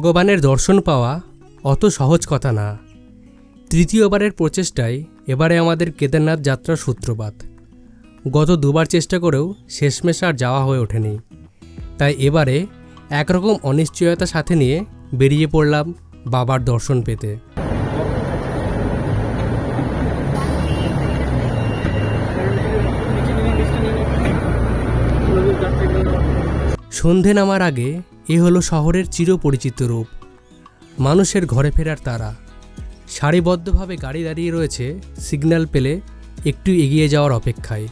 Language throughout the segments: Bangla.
ভগবানের দর্শন পাওয়া অত সহজ কথা না। তৃতীয়বারের প্রচেষ্টায় এবারে আমাদের কেদারনাথ যাত্রার সূত্রপাত। গত দুবার চেষ্টা করেও শেষমেশ আর যাওয়া হয়ে ওঠেনি। তাই এবারে একরকম অনিশ্চয়তা সাথে নিয়ে বেরিয়ে পড়লাম বাবার দর্শন পেতে। সন্ধে নামার আগে এ হলো শহরের চিরপরিচিত রূপ। মানুষের ঘরে ফেরার তারা। সারিবদ্ধভাবে গাড়ি দাঁড়িয়ে রয়েছে, সিগন্যাল পেলে একটু এগিয়ে যাওয়ার অপেক্ষায়।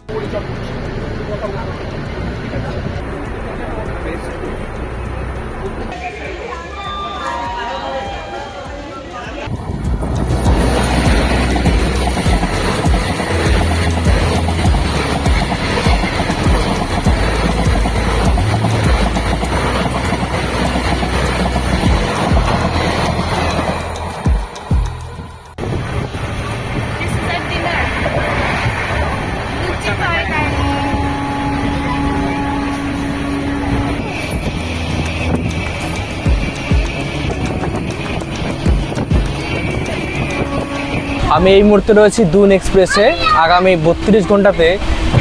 আমি এই মুহূর্তে রয়েছি দুন এক্সপ্রেসে। আগামী বত্রিশ ঘন্টাতে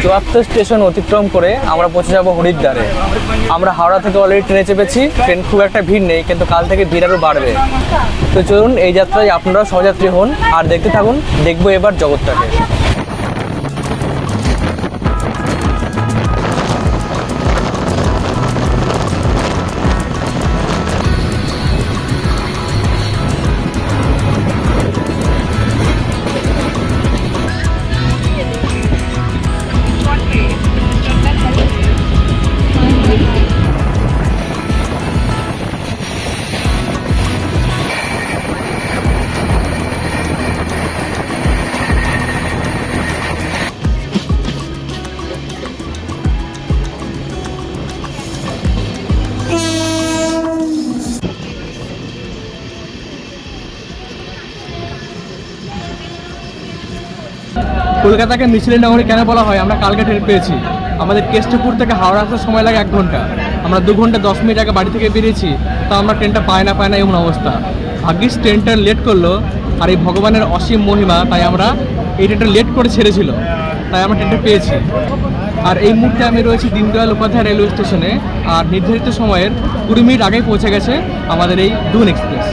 চুয়াত্তর স্টেশন অতিক্রম করে আমরা পৌঁছে যাব হরিদ্বারে। আমরা হাওড়া থেকে অলরেডি ট্রেনে চেপেছি। ট্রেন খুব একটা ভিড় নেই, কিন্তু কাল থেকে ভিড় আরও বাড়বে। তো চলুন এই যাত্রায় আপনারাও সহযাত্রী হন, আর দেখতে থাকুন, দেখব এবার জগৎটাকে। কলকাতাকে মিছিলের নগরী কেন বলা হয়? আমরা কালকে ট্রেন পেয়েছি। আমাদের কেষ্টপুর থেকে হাওড়া আসার সময় লাগে এক ঘণ্টা। আমরা দু ঘণ্টা দশ মিনিট আগে বাড়ি থেকে বেরিয়েছি, তা আমরা ট্রেনটা পাই না পাই না এমন অবস্থা। ভাগ্যিস ট্রেনটা লেট করল, আর এই ভগবানের অসীম মহিমা, তাই আমরা এই ট্রেনটা লেট করে ছেড়েছিল। তাই আমরা ট্রেনটা পেয়েছি। আর এই মুহূর্তে আমি রয়েছি দীনদয়াল উপাধ্যায় রেলওয়ে স্টেশনে, আর নির্ধারিত সময়ের কুড়ি মিনিট আগেই পৌঁছে গেছে আমাদের এই দুন এক্সপ্রেস।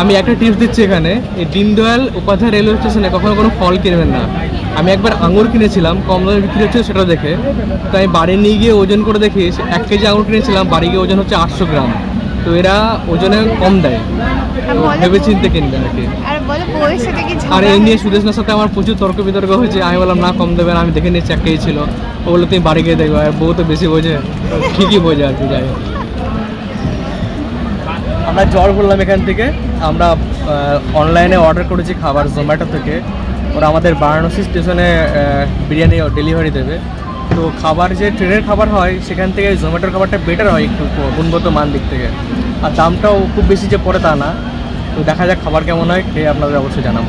আমি একটা টিপস দিচ্ছি এখানে। এই দীনদয়াল উপাধ্যায় রেলওয়ে স্টেশনে কখনো কোনো ফল কিনবেন না। আমি একবার আঙুর কিনেছিলাম কম দামে বিক্রি হচ্ছে সেটা দেখে। তো আমি বাড়ি নিয়ে গিয়ে ওজন করে দেখি এক কেজি আঙুর কিনেছিলাম বাড়ি গিয়ে ওজন হচ্ছে আটশো গ্রাম। তো এরা ওজনে কম দেয়। ভেবে চিনতে কিনবে আর কি। আর এই নিয়ে সুদেশনার সাথে আমার প্রচুর তর্ক বিতর্ক হয়েছে। আমি বললাম না কম দেবেন আমি দেখে এক কেজি ছিল। ও বলল তুমি বাড়ি গিয়ে দেখো আর বউ তো বেশি বোঝে। ঠিকই বোঝে আর কি যাই হোক। আমরা জ্বর করলাম এখান থেকে। আমরা অনলাইনে অর্ডার করেছি খাবার জোম্যাটো থেকে। ওরা আমাদের বারাণসী স্টেশনে বিরিয়ানি ডেলিভারি দেবে। তো খাবার যে ট্রেনের খাবার হয়, সেখান থেকে জোম্যাটোর খাবারটা বেটার হয় একটু গুণগত মান দিক থেকে। আর দামটাও খুব বেশি যে পড়ে তা না। তো দেখা যাক খাবার কেমন হয়, খেয়ে আপনাদের অবশ্যই জানাব।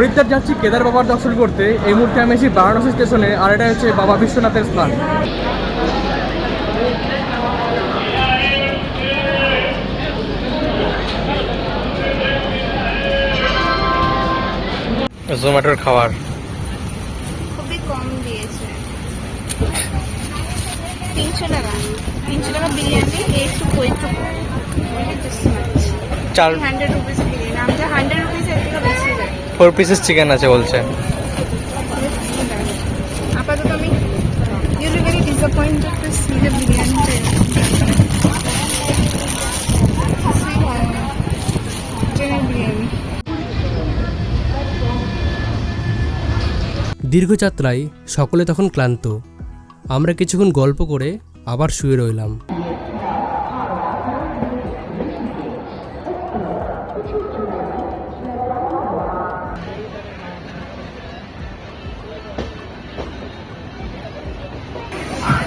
হরিদ্বার যাচ্ছি কেদার বাবার দর্শন করতে। এই মুহূর্তে আমি এসেছি বারাণসী স্টেশনে আর এটা হচ্ছে বাবা বিশ্বনাথের স্থান। জোম্যাটোর খাবার। খুবই কম দিয়েছে। তিনশো টাকা। তিনশো টাকা বিরিয়ানি একটু একটু চার হান্ড্রেড রুপিস বিরিয়ানি। আমাদের হান্ড্রেড রুপিস এর থেকে ফোর পিসেস চিকেন আছে বলছে। আপাতত আমি ইউলি disappointed to see the biryani দীর্ঘযাত্রায় সকলে তখন ক্লান্ত। আমরা কিছুক্ষণ গল্প করে আবার শুয়ে রইলাম।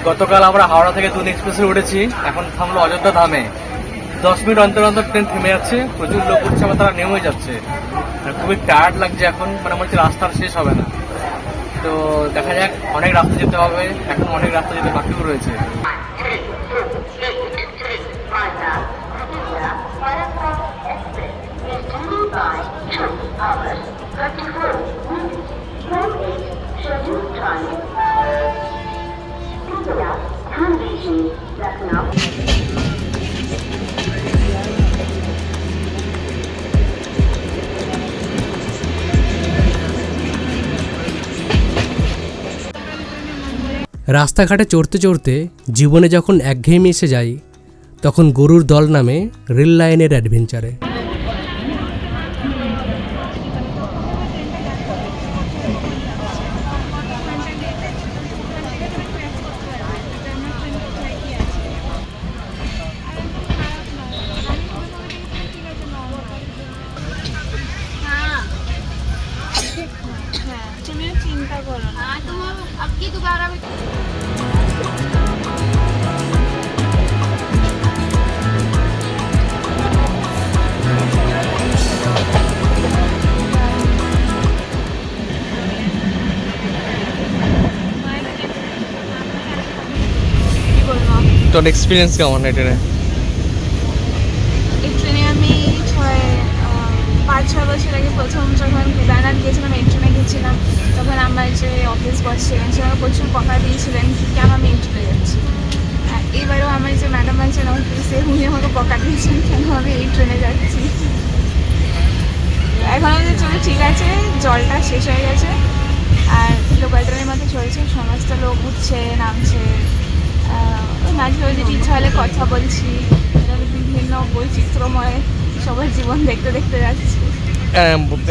গতকাল আমরা হাওড়া থেকে দুন এক্সপ্রেসে উঠেছি। এখন থামলো অযোধ্যা ধামে। দশ মিনিট অন্তর অন্তর ট্রেন থেমে যাচ্ছে। প্রচুর লোক উঠছে, আবার তারা নেমে যাচ্ছে। খুবই টায়ার্ড লাগছে এখন। মানে মনে হচ্ছে রাস্তার শেষ হবে না। তো দেখা যাক, অনেক রাস্তা যেতে হবে। এখন অনেক রাস্তা যেতে বাকিও রয়েছে। রাস্তাঘাটে চড়তে চড়তে জীবনে যখন একঘেয়েমি এসে যাই তখন গরুর দল নামে রেল লাইনের অ্যাডভেঞ্চারে। তোর এক্সপিরিয়েন্স কেমন এই ট্রেনে ট্রেনে আমি ছয় পাঁচ, ছয় বছর আগে প্রথম যখন কেদারনাথ গিয়েছিলাম, এই ট্রেনে গেছিলাম, তখন আমার যে অফিস বস ছিলেন, সে আমাকে প্রচুর বকা দিয়েছিলেন কেন আমি এই ট্রেনে যাচ্ছি। আর এবারেও আমার যে ম্যাডাম আছেন অফিসে উনি আমাকে বকা দিয়েছেন কেন আমি এই ট্রেনে যাচ্ছি। এখন আমাদের চলে, ঠিক আছে, জলটা শেষ হয়ে গেছে। আর লোকাল ট্রেনের মধ্যে চলছে, সমস্ত লোক উঠছে, নামছে। মাঝে মাঝে ইচ্ছা হলে কথা বলছি। বিভিন্ন বৈচিত্র্যময় সবার জীবন দেখতে দেখতে যাচ্ছি।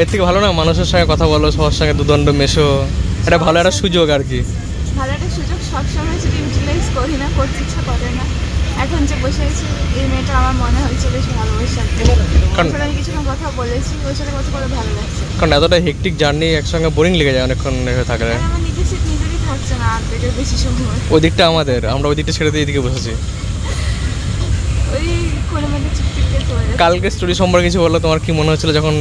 এর থেকে ভালো না মানুষের সঙ্গে কথা বলো সবার সঙ্গে দুদণ্ড মেশো। এটা ভালো একটা সুযোগ আর কি। ভালো একটা সুযোগ সবসময় যদি ইউটিলাইজ করি না করতে ইচ্ছা করে না। এখন যে বসে আছি এই মেয়েটা আমার মনে হয়েছে বেশ ভালোবাসা। আমি কিছুক্ষণ কথা বলেছি ওর সাথে কথা বলে ভালো লাগছে। কারণ এতটা হেকটিক জার্নি একসঙ্গে বোরিং লেগে যায় অনেকক্ষণ থাকলে। আর আমার নিজের থাকছে না বেশি সময়। ওই দিকটা আমাদের আমরা ওই দিকটা ছেড়ে দিয়ে এদিকে বসেছি। ওই চলে যাচ্ছে। কালকে স্টোরি সম্পর্কে কিছু বলল তোমার কি মনে হচ্ছিল যখন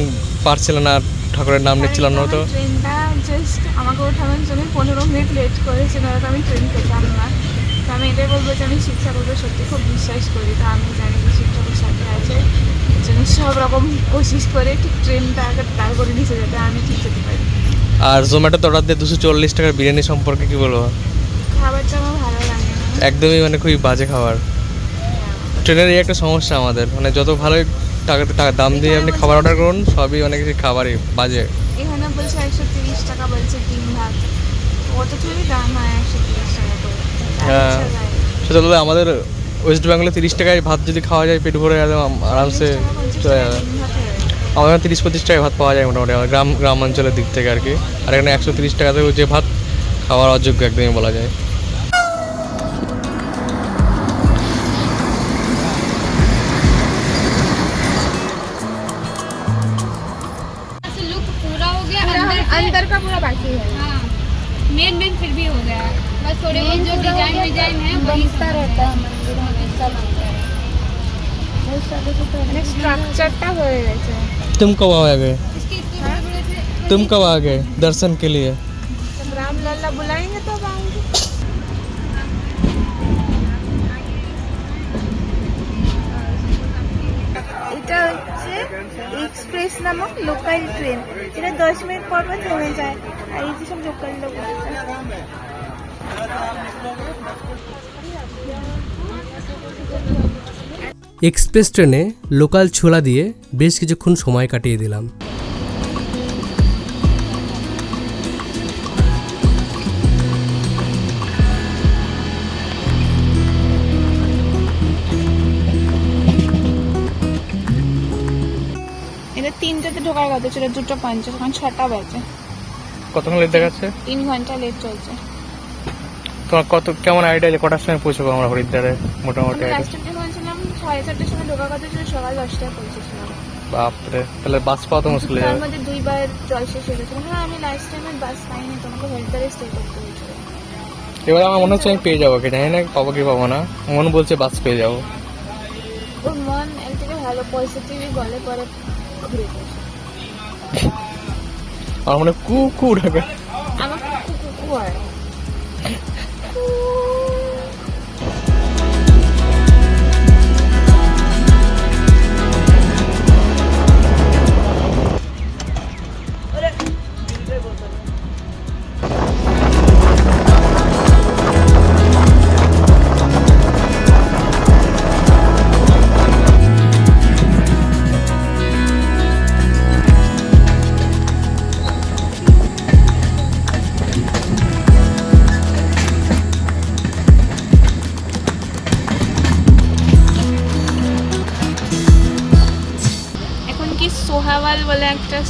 পারছিল না ঠাকুরের নাম নিচ্ছিল না তো? ট্রেনটা জাস্ট আমাকে ওঠানোর জন্য পনেরো মিনিট লেট করেছে নয়তো আমি ট্রেন পেতাম না। তো আমি এটাই বলব যে আমি সত্যি খুব বিশ্বাস করি তো আমি জানি যে শিক্ষকের সাথে আছে। জন্য সব রকম কোশিশ করে ঠিক ট্রেনটা আগে দাঁড় করে নিচে যাতে আমি ঠিক যেতে পারি। আর জোম্যাটোতে অর্ডার দিয়ে দুশো চল্লিশ টাকার বিরিয়ানি সম্পর্কে কি বলব? খাবারটা আমার ভালো লাগে একদমই মানে খুবই বাজে খাবার। ট্রেনের এই একটা সমস্যা আমাদের মানে যত ভালো টাকা টাকা দাম দিয়ে আপনি খাবার অর্ডার করুন সবই অনেক কিছু খাবারই বাজে। এখানে বলছে একশো তিরিশ টাকা বলছে তিন ভাত অত দাম হয় একশো তিরিশ টাকা করে। হ্যাঁ। আচ্ছা, সেটা আমাদের ওয়েস্ট বেঙ্গলে তিরিশ টাকায় ভাত যদি খাওয়া যায় পেট ভরে একদম আরামসে 40 টাকা, 50 চলে যাবে। আমাদের তিরিশ পঁচিশ টাকায় ভাত পাওয়া যায় মোটামুটি আমার গ্রাম গ্রাম অঞ্চলের দিক থেকে আর কি আর এখানে একশো তিরিশ টাকাতেও যে ভাত খাওয়ার অযোগ্য একদমই বলা যায় लुक पूरा हो गया पूरा अंदर हम- अंदर का पूरा बाकी है हाँ मेन मेन फिर भी हो गया है बस थोड़े बहुत जो डिजाइन विजाइन है वही सब रहता है मंदिरों में सब মানে স্ট্রাকচারটা হয়ে গেছে तुम कब आओगे इसके इतने बड़े बड़े थे तुम कब आ गए दर्शन के लिए जब राम लल्ला बुलाएंगे तो अब आएंगे এটা হচ্ছে এক্সপ্রেস নামক লোকাল ট্রেন যেটা দশ মিনিট পর পর থেমে যায় আর এই যে সব লোকাল লোক এক্সপ্রেস ট্রেনে লোকাল ছোলা দিয়ে বেশ কিছুক্ষণ সময় কাটিয়ে দিলাম। তিনটাতে ঢোকার কথা ছিল দুটো পঞ্চাশ এখন ছটা বাজে। কতক্ষণ লেট দেখাচ্ছে? তিন ঘণ্টা লেট চলছে। তোমার কত কেমন আইডিয়া যে কটার সময় পৌঁছবো আমরা হরিদ্বারে? মোটামুটি সাড়ে চারটের সময় ঢোকার কথা ছিল সকাল দশটায় পৌঁছেছিলাম। বাপরে তাহলে বাস পাওয়া তো মুশকিল তার মধ্যে দুইবার জল শেষ হয়ে গেছিল। হ্যাঁ আমি লাস্ট টাইমে বাস পাইনি তোমাকে হরিদ্বারে স্টে করতে হয়েছিল। এবার আমার মনে হচ্ছে আমি পেয়ে যাব কি জানি না পাবো কি পাবো না। মন বলছে বাস পেয়ে যাব। ওর মন এর থেকে ভালো পজিটিভই বলে পরে ঘুরে আমার মনে হয় কু কু ঢাকা আমার কুকু কুকু হয়।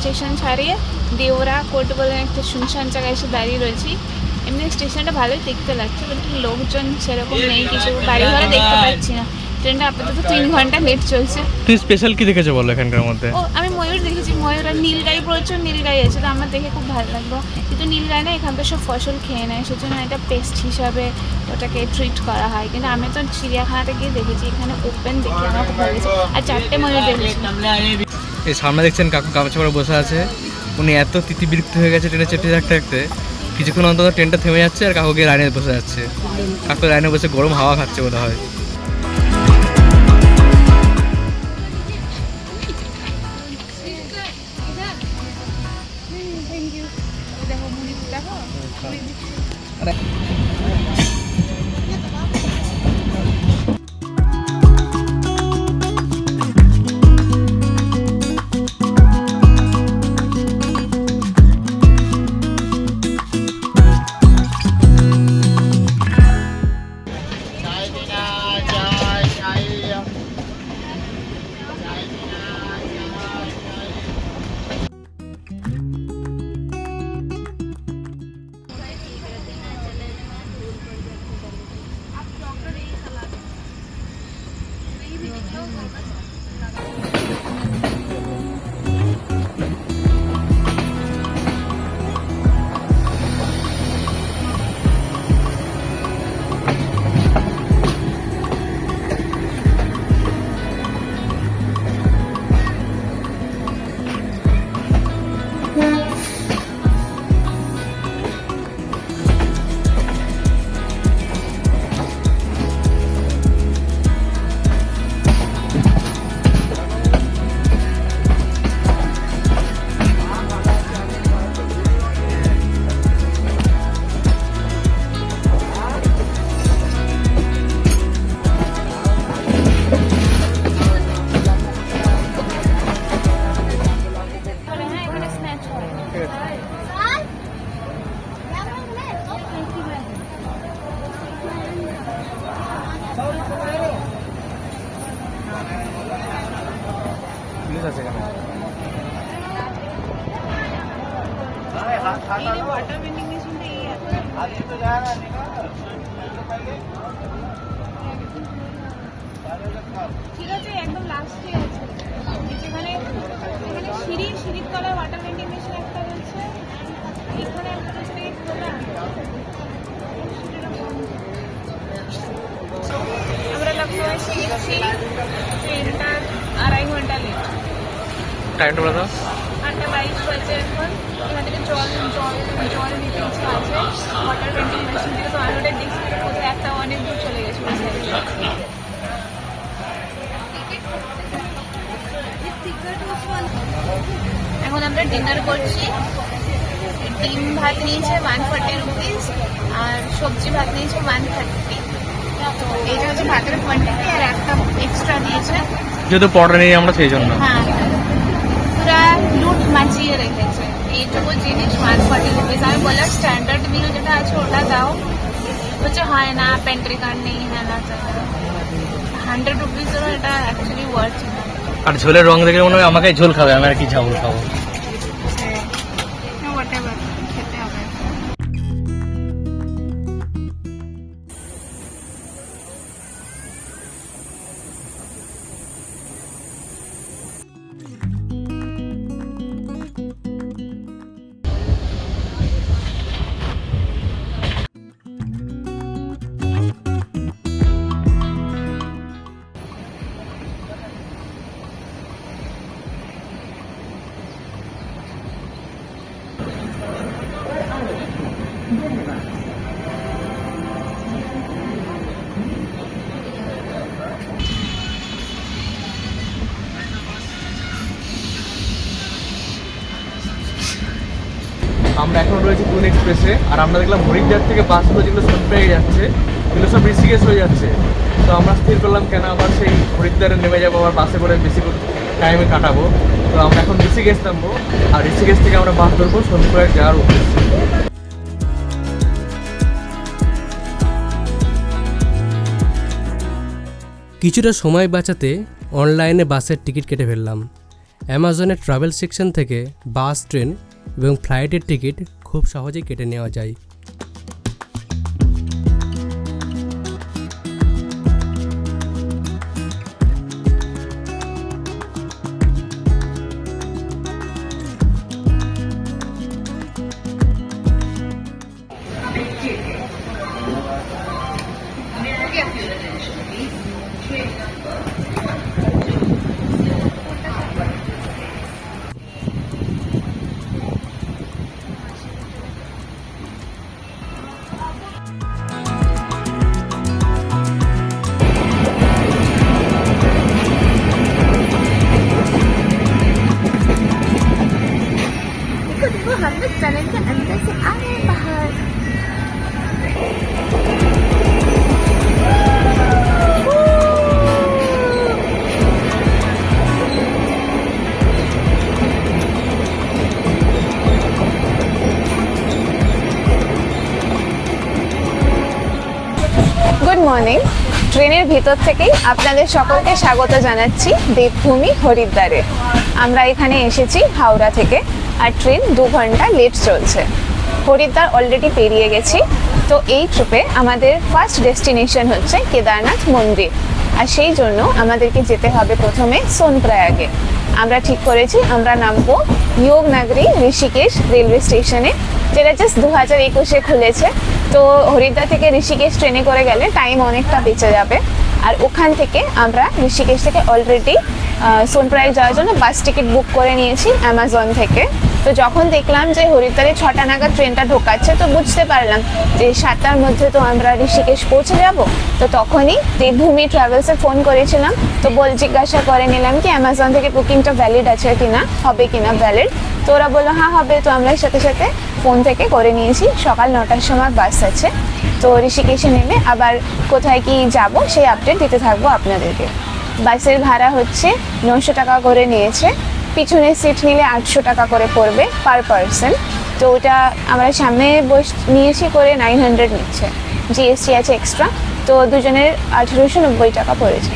স্টেশন ছাড়িয়ে দেওরা কোর্ট বলে একটা শুনশান জায়গায় এসে দাঁড়িয়ে রয়েছি। এমনি স্টেশনটা ভালোই দেখতে লাগছে বাট লোকজন সেরকম নেই কিছু বাড়ি ঘরে দেখতে পাচ্ছি না। ট্রেনটা আপাতত তিন ঘণ্টা লেট চলছে। তুই স্পেশাল কি দেখেছ বলো এখানকার মধ্যে? ও আমি ময়ূর দেখেছি ময়ূর আর নীলগাই প্রচুর নীলগাই আছে তো আমার দেখে খুব ভালো লাগল। কিন্তু নীলগাই না এখান থেকে সব ফসল খেয়ে নেয় সেজন্য এটা পেস্ট হিসাবে ওটাকে ট্রিট করা হয়। কিন্তু আমি তো চিড়িয়াখানাতে গিয়ে দেখেছি এখানে ওপেন দেখে আমার খুব ভালো লেগেছে। আর চারটে ময়ূর দেখেছি। এই সামনে দেখছেন কাকু গামছা পরে বসে আছে। উনি এত তিতি বিরক্ত হয়ে গেছে ট্রেনে চেপে থাকতে থাকতে। কিছুক্ষণ অন্তত ট্রেনটা থেমে যাচ্ছে আর কাকু গিয়ে লাইনে বসে যাচ্ছে। কাকু লাইনে বসে গরম হাওয়া খাচ্ছে বোধ হয় দেখো どうす。গেছি ট্রেনটা আড়াই ঘণ্টা লেট টাইমটা বলে দাও আটটা বাইশ বাজে এখন এখান থেকে জল জল জল নিতে ইচ্ছা আছে ওয়াটার ভেন্ডিং মেশিন থেকে তো আমি ওটা দেখছি কোথায় একটা অনেক দূর চলে গেছে। এখন আমরা ডিনার করছি ডিম ভাত নিয়েছে ওয়ান ফর্টি রুপিস আর সবজি ভাত নিয়েছে ওয়ান থার্টি তো হচ্ছে ভাতের কোয়ান্টিটি আর একটা এক্সট্রা দিয়েছে। যেহেতু পড়া নেই আমরা সেই জন্য। হ্যাঁ পুরা লুট মাচিয়ে রেখেছে। এইটুকু জিনিস ওয়ান ফর্টি রুপিস আমি বললাম স্ট্যান্ডার্ড যেটা আছে ওটা দাও। বলছে হয় না পেন্ট্রি কার্ড নেই হ্যাঁ না হান্ড্রেড রুপিসেরও এটা অ্যাকচুয়ালি ওয়ার্থ আর ঝোলের রং দেখে মনে হয় আমাকে ঝোল খাবে আমি আর কি ঝাউল খাব। আমরা এখন রয়েছি পুন এক্সপ্রেসে, আর আমরা দেখলাম হরিদ্বার থেকে বাসগুলো যেগুলো সোনপ্রায় যাচ্ছে এগুলো সব ঋষিকেশ হয়ে যাচ্ছে। তো আমরা স্থির করলাম, কেন আবার সেই হরিদ্বারে নেমে যাব, আবার বাসে করে বেশি টাইমে কাটাবো। তো আমরা এখন ঋষিকেশ নামবো, আর ঋষিকেশ থেকে আমরা বাস ধরবো সোনপ্রায় যাওয়ার উদ্দেশ্যে। কিছুটা সময় বাঁচাতে অনলাইনে বাসের টিকিট কেটে ফেললাম। অ্যামাজনের ট্রাভেল সেকশন থেকে বাস ট্রেন এবং ফ্লাইটের টিকিট খুব সহজেই কেটে নেওয়া যায়। ভিতর থেকেই আপনাদের সকলকে স্বাগত জানাচ্ছি দেবভূমি হরিদ্বারে। আমরা এখানে এসেছি হাওড়া থেকে আর ট্রেন দু ঘণ্টা লেট চলছে। হরিদ্বার অলরেডি পেরিয়ে গেছি। তো এই ট্রিপে আমাদের ফার্স্ট ডেস্টিনেশন হচ্ছে কেদারনাথ মন্দির। আর সেই জন্য আমাদেরকে যেতে হবে প্রথমে সোনপ্রয়াগে। আমরা ঠিক করেছি, আমরা নামবো যোগনগরী ঋষিকেশ রেলওয়ে স্টেশনে যেটা জাস্ট দু হাজার একুশে খুলেছে। তো হরিদ্বার থেকে ঋষিকেশ ট্রেনে করে গেলে টাইম অনেকটা বেঁচে যাবে। আর ওখান থেকে আমরা ঋষিকেশ থেকে অলরেডি সোনপ্রয়াগ যাওয়ার জন্য বাস টিকিট বুক করে নিয়েছি অ্যামাজন থেকে। তো যখন দেখলাম যে হরিদ্বারে ছটা নাগাদ ট্রেনটা ঢোকাচ্ছে, তো বুঝতে পারলাম যে সাতটার মধ্যে তো আমরা ঋষিকেশ পৌঁছে যাব। তো তখনই দেবভূমি ট্রাভেলসে ফোন করেছিলাম। তো বল জিজ্ঞাসা করে নিলাম কি অ্যামাজন থেকে বুকিংটা ভ্যালিড আছে কিনা, হবে কিনা ভ্যালিড তো ওরা বলল হ্যাঁ হবে। তো আমরা সাথে সাথে ফোন থেকে করে নিয়েছি। সকাল নটার সময় বাস আছে। তো ঋষিকেশে নেমে আবার কোথায় কি যাব, সেই আপডেট দিতে থাকব আপনাদেরকে। বাসের ভাড়া হচ্ছে নশো টাকা করে নিয়েছে। পিছনে সিট নিলে আটশো টাকা করে পড়বে পার পারসন তো ওটা আমরা সামনে বস, নিয়েছি করে নাইন হান্ড্রেড নিচ্ছে। জিএসটি আছে এক্সট্রা তো দুজনের আঠেরোশো নব্বই টাকা পড়েছে।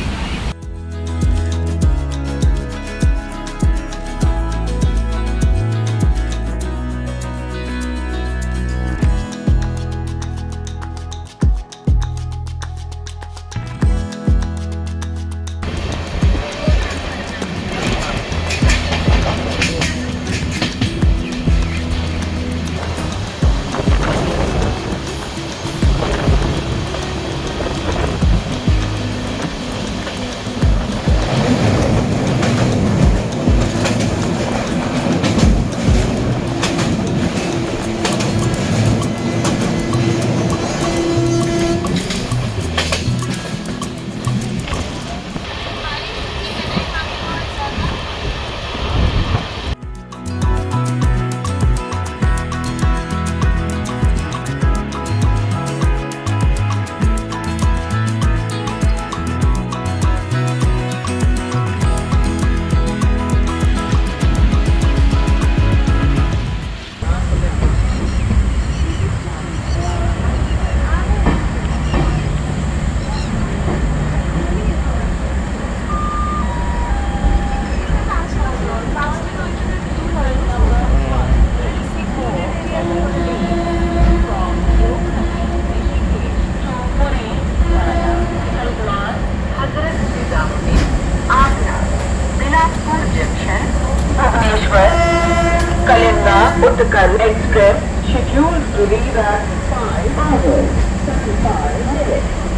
Express scheduled to leave at 5 hours, 35 minutes.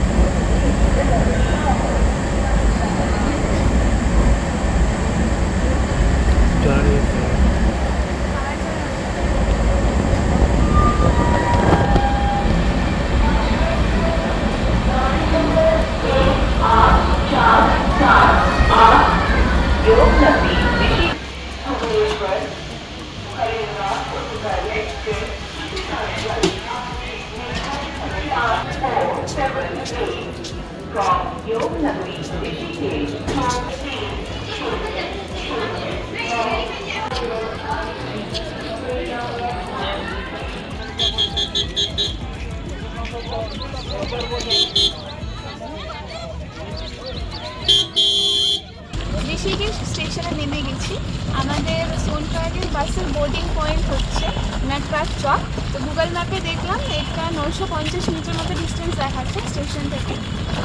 Rishikesh স্টেশনে নেমে গেছি। আমাদের সোনপ্রয়াগের বাসের বোর্ডিং পয়েন্ট হচ্ছে নাটরাজ চক তো গুগল ম্যাপে দেখলাম এটা নশো পঞ্চাশ মিটার মতো ডিস্টেন্স দেখাচ্ছে স্টেশন থেকে।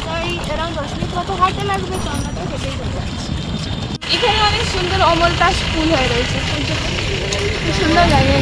তো এই অ্যারাউন্ড দশ মিনিট মতো হাঁটতে লাগবে, তো আমরা তো হেঁটেই চলে যাচ্ছি। এখানে অনেক সুন্দর অমলতাস ফুল হয়ে রয়েছে। সুন্দর লাগে